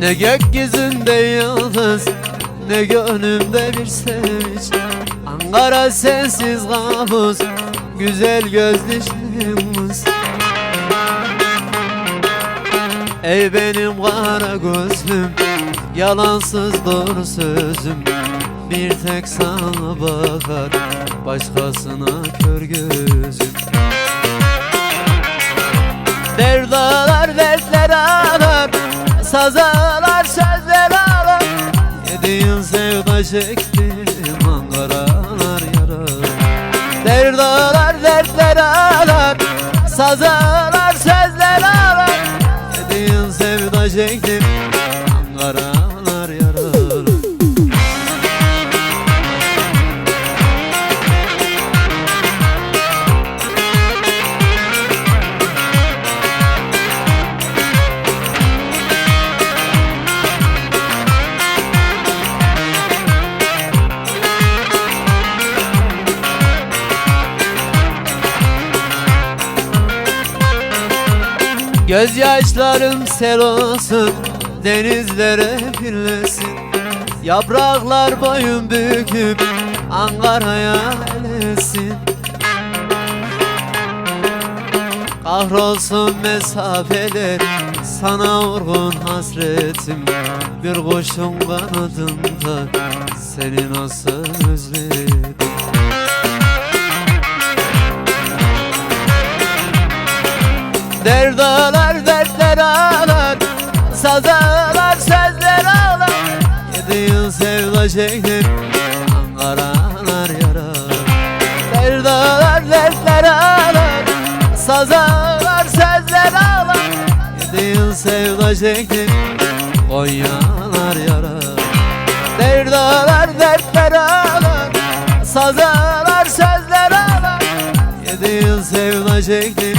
Ne gökyüzünde yıldız Ne gönlümde bir sevinç. Ankara sensiz kabus Güzel gözlü şımız Ey benim kara gözlüm Yalansız doğru sözüm. Bir tek sana bakar Başkasına kör gözüm. Ağlar Sazalar sözler ağlar. Yedi yıl sevda çektim Ankaralar yarar. Derdalar dertler ağlar. Sazalar sözler ağlar. Yedi yıl sevda çektim Gözyaşlarım sel olsun Denizlere birlesin Yapraklar boyun büküp Ankara'ya elesin Kahrolsun mesafeler Sana vurgun hasretim. Bir kuşun kanadında Seni nasıl özledim Derdalar sevda çektim Ankaralar yarar. Derdalar dertler ağlar Sazalar sözler ağlar. Yedi yıl sevda çektim Konyalar yarar. Derdalar dertler ağlar Sazalar sözler ağlar. Yedi yıl sevda çektim